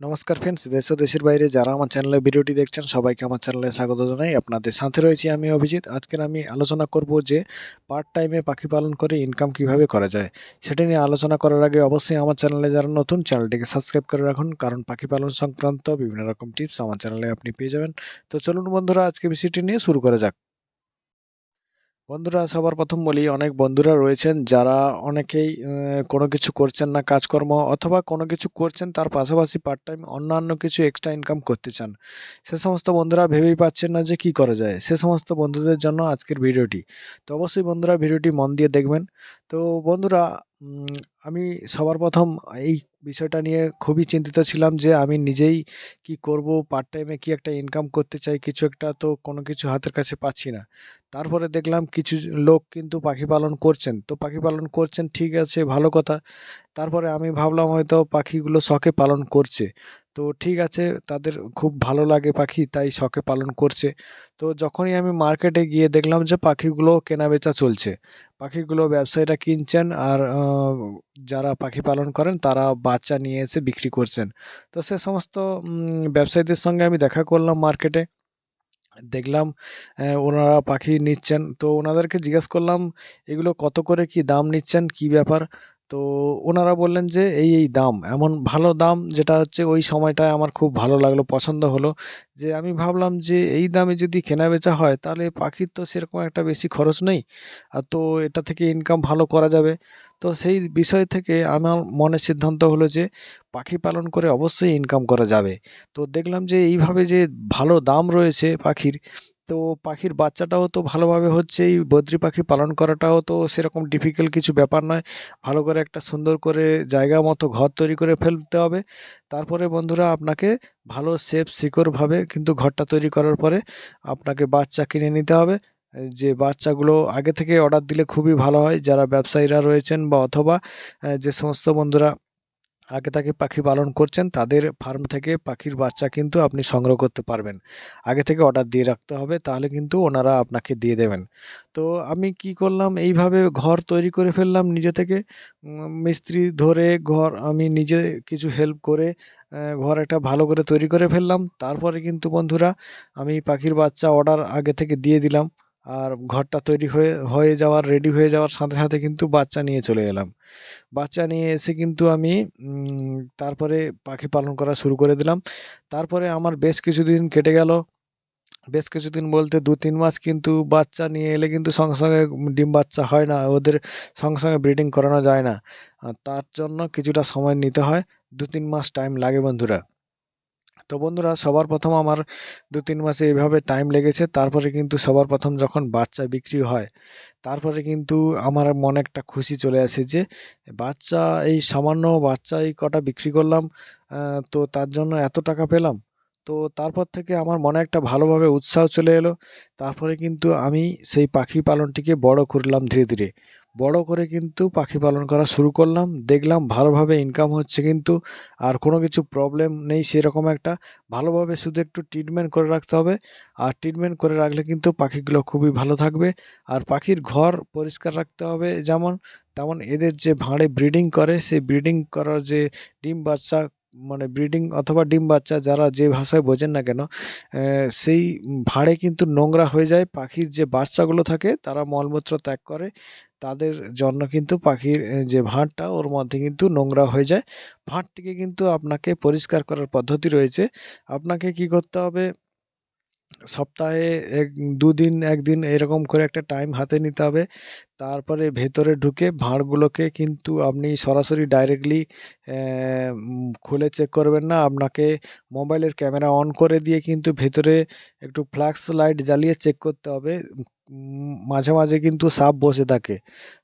নমস্কার ফ্রেন্ডস দেশ দেশের বাইরে যারা আমার চ্যানেলে ভিডিওটি দেখছেন, সবাইকে আমার চ্যানেলে স্বাগত জানাই। আপনাদের সাথে রয়েছি আমি অভিজিৎ। আজকের আমি আলোচনা করব যে পার্ট টাইমে পাখি পালন করে ইনকাম কীভাবে করা যায়? সেটা নিয়ে আলোচনা করার আগে অবশ্যই আমার চ্যানেলে যারা নতুন চ্যানেলটিকে সাবস্ক্রাইব করে রাখুন, কারণ পাখি পালন সংক্রান্ত বিভিন্ন রকম টিপস আমার চ্যানেলে আপনি পেয়ে যাবেন। তো চলুন বন্ধুরা, আজকে বিষয়টি নিয়ে শুরু করা যাক। বন্ধুরা, সবার প্রথম বলি, অনেক বন্ধুরা রয়েছেন যারা অনেকেই কোনো কিছু করছেন না, কাজকর্ম অথবা কোনো কিছু করছেন, তার পাশাপাশি পার্ট টাইম অন্যান্য কিছু এক্সট্রা ইনকাম করতে চান। সে সমস্ত বন্ধুরা ভেবেই পাচ্ছেন না যে কি করা যায়। সে সমস্ত বন্ধুদের জন্য আজকের ভিডিওটি। তো অবশ্যই বন্ধুরা ভিডিওটি মন দিয়ে দেখবেন। তো বন্ধুরা আমি সবার প্রথম এই বিষয়টা নিয়ে খুবই চিন্তিত ছিলাম যে আমি নিজেই কি করব পার্ট টাইমে কি একটা ইনকাম করতে চাই, কিছু একটা তো কোনো কিছু হাতের কাছে পাচ্ছি না। তারপরে দেখলাম কিছু লোক কিন্তু পাখি পালন করছেন। তো পাখি পালন করছেন, ঠিক আছে, ভালো কথা। তারপরে আমি ভাবলাম হয়তো পাখিগুলো শখে পালন করছে। তো ঠিক আছে, তাদের খুব ভালো লাগে পাখি, তাই শখে পালন করছে। তো যখনই আমি মার্কেটে গিয়ে দেখলাম যে পাখিগুলো কেনা বেচা চলছে, পাখিগুলো ব্যবসায়ীরা কিনছেন আর যারা পাখি পালন করেন তারা বাচ্চা নিয়ে এসে বিক্রি করছেন। তো সে সমস্ত ব্যবসায়ীদের সঙ্গে আমি দেখা করলাম মার্কেটে। দেখলাম ওনারা পাখি নিচ্ছেন। তো ওনাদেরকে জিজ্ঞেস করলাম, এগুলো কত করে কি দাম নিচ্ছেন? কি ব্যাপার? তো ওনারা বললেন যে, এই এই দাম, এমন ভালো দাম যেটা হচ্ছে ওই সময়টায় আমার খুব ভালো লাগল, পছন্দ হলো। যে আমি ভাবলাম যে, এই দামে যদি কেনা বেচা হয়, তাহলে পাখির তো সেরকম একটা বেশি খরচ নেই, আর তো এটা থেকে ইনকাম ভালো করা যাবে। তো সেই বিষয় থেকে আমার মনে সিদ্ধান্ত হলো যে, পাখি পালন করে অবশ্যই ইনকাম করা যাবে। তো দেখলাম যে, এইভাবে যে ভালো দাম রয়েছে পাখির তো পাখির বাচ্চাটাও তো ভালোভাবে হচ্ছে, এই বদ্রি পাখি পালন করাটাও তো সেরকম ডিফিকাল্ট কিছু ব্যাপার নয়। ভালো করে একটা সুন্দর করে জায়গা মতো ঘর তৈরি করে ফেলতে হবে। তারপরে বন্ধুরা আপনাকে ভালো সেফ সিকিউরভাবে কিন্তু ঘরটা তৈরি করার পরে আপনাকে বাচ্চা কিনে নিতে হবে। যে বাচ্চাগুলো আগে থেকে অর্ডার দিলে খুবই ভালো হয়। যারা ব্যবসায়ীরা রয়েছেন বা অথবা যে সমস্ত বন্ধুরা আগে থেকে পাখি পালন করছেন, তাদের ফার্ম থেকে পাখির বাচ্চা কিন্তু আপনি সংগ্রহ করতে পারবেন। আগে থেকে অর্ডার দিয়ে রাখতে হবে, তাহলে কিন্তু ওনারা আপনাকে দিয়ে দেবেন। তো আমি কি করলাম, এইভাবে ঘর তৈরি করে ফেললাম নিজে থেকে। মিস্ত্রি ধরে ঘর, আমি নিজে কিছু হেল্প করে ঘর একটা ভালো করে তৈরি করে ফেললাম। তারপরে কিন্তু বন্ধুরা, আমি পাখির বাচ্চা অর্ডার আগে থেকে দিয়ে দিলাম। আর ঘরটা তৈরি হয়ে হয়ে যাওয়ার রেডি হয়ে যাওয়ার সাথে সাথে কিন্তু বাচ্চা নিয়ে চলে এলাম। বাচ্চা নিয়ে এসে কিন্তু আমি তারপরে পাখি পালন করা শুরু করে দিলাম। তারপরে আমার বেশ কিছুদিন কেটে গেল। বেশ কিছুদিন বলতে দু তিন মাস কিন্তু বাচ্চা নিয়ে এলে কিন্তু সঙ্গে সঙ্গে ডিম বাচ্চা হয় না, ওদের সঙ্গে সঙ্গে ব্রিডিং করানো যায় না। তার জন্য কিছুটা সময় নিতে হয়। দু তিন মাস টাইম লাগে বন্ধুরা। তো বন্ধুরা, সবার প্রথম আমার দু তিন মাসে এভাবে টাইম লেগেছে। তারপরে কিন্তু সবার প্রথম যখন বাচ্চা বিক্রি হয়, তারপরে কিন্তু আমার মনে একটা খুশি চলে আসে যে, বাচ্চা, এই সামান্য বাচ্চা এই কটা বিক্রি করলাম তো তার জন্য এত টাকা পেলাম। তো তারপর থেকে আমার মনে একটা ভালোভাবে উৎসাহ চলে এলো। তারপরে কিন্তু আমি সেই পাখি পালনটিকে বড় করলাম ধীরে ধীরে। বড় করে কিন্তু পাখি পালন করা শুরু করলাম। দেখলাম ভালোভাবে ইনকাম হচ্ছে কিন্তু আর কোনো কিছু প্রবলেম নেই, সেরকম একটা। ভালোভাবে শুধু একটু ট্রিটমেন্ট করে রাখতে হবে। আর ট্রিটমেন্ট করে রাখলে কিন্তু পাখিগুলো খুবই ভালো থাকবে। আর পাখির ঘর পরিষ্কার রাখতে হবে যেমন, তেমন এদের যে ভাঁড়ে ব্রিডিং করে, সেই ব্রিডিং করার যে ডিম বাচ্চা মানে ব্রিডিং অথবা ডিম বাচ্চা যারা যে ভাষায় বোঝেন না কেন সেই ভাঁড়ে কিন্তু নোংরা হয়ে যায়। পাখির যে বাচ্চাগুলো থাকে, তারা মলমূত্র ত্যাগ করে। তাদের জন্য কিন্তু পাখির যে ভাঁড়টা, ওর মধ্যে কিন্তু নোংরা হয়ে যায়। ভাঁড়টিকে কিন্তু আপনাকে পরিষ্কার করার পদ্ধতি রয়েছে। আপনাকে কি করতে হবে সপ্তাহে এক, দুদিন, একদিন এরকম করে একটা টাইম হাতে নিতে হবে। তারপরে ভেতরে ঢুকে ভাঁড়গুলোকে কিন্তু আপনি সরাসরি ডাইরেক্টলি খুলে চেক করবেন না। আপনাকে মোবাইলের ক্যামেরা অন করে দিয়ে কিন্তু ভেতরে একটু ফ্ল্যাক্স লাইট জ্বালিয়ে চেক করতে হবে। মাঝে মাঝে কিন্তু সাপ বসে থাকে।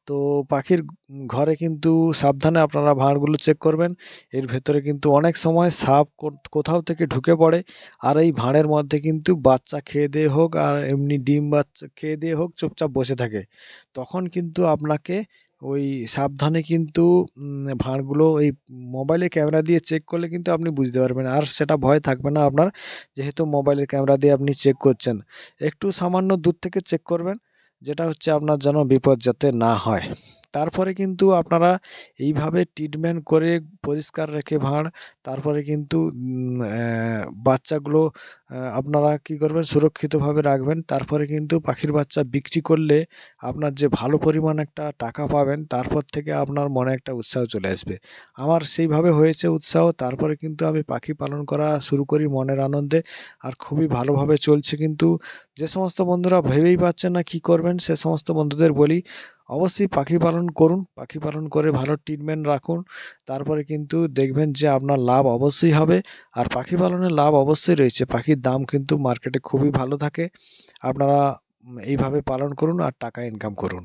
তো পাখির ঘরে কিন্তু সাবধানে আপনারা ভাঁড়গুলো চেক করবেন। এর ভেতরে কিন্তু অনেক সময় সাপ কোথাও থেকে ঢুকে পড়ে। আর এই ভাঁড়ের মধ্যে কিন্তু বাচ্চা খেয়ে দিয়ে হোক আর এমনি ডিম বাচ্চা খেয়ে দিয়ে হোক, চুপচাপ বসে থাকে। তখন কিন্তু আপনাকে ওই সাবধানে কিন্তু ভাঁড়গুলো ওই মোবাইলের ক্যামেরা দিয়ে চেক করলে কিন্তু আপনি বুঝতে পারবেন। আর সেটা ভয় থাকবে না আপনার, যেহেতু মোবাইলের ক্যামেরা দিয়ে আপনি চেক করছেন। একটু সামান্য দূর থেকে চেক করবেন, যেটা হচ্ছে আপনার যেন বিপদ যাতে না হয়। তারপরে কিন্তু আপনারা এইভাবে ট্রিটমেন্ট করে পরিষ্কার রেখে ভাঁড়, তারপরে কিন্তু বাচ্চাগুলো আপনারা কি করবেন? সুরক্ষিতভাবে রাখবেন। তারপরে কিন্তু পাখির বাচ্চা বিক্রি করলে আপনার যে ভালো পরিমাণ একটা টাকা পাবেন, তারপর থেকে আপনার মনে একটা উৎসাহ চলে আসবে। আমার সেইভাবে হয়েছে উৎসাহ। তারপরে কিন্তু আমি পাখি পালন করা শুরু করি মনের আনন্দে। আর খুবই ভালোভাবে চলছে কিন্তু, যে সমস্ত বন্ধুরা ভেবেই পাচ্ছেন না কি করবেন, সে সমস্ত বন্ধুদের বলি অবশ্যই পাখি পালন করুন, পাখি পালন করে ভালো ট্রিটমেন্ট রাখুন। তারপরে কিন্তু দেখবেন যে আপনার লাভ অবশ্যই হবে। আর পাখি পালনের লাভ অবশ্যই রয়েছে। পাখির দাম কিন্তু মার্কেটে খুবই ভালো থাকে। আপনারা এইভাবে পালন করুন আর টাকা ইনকাম করুন।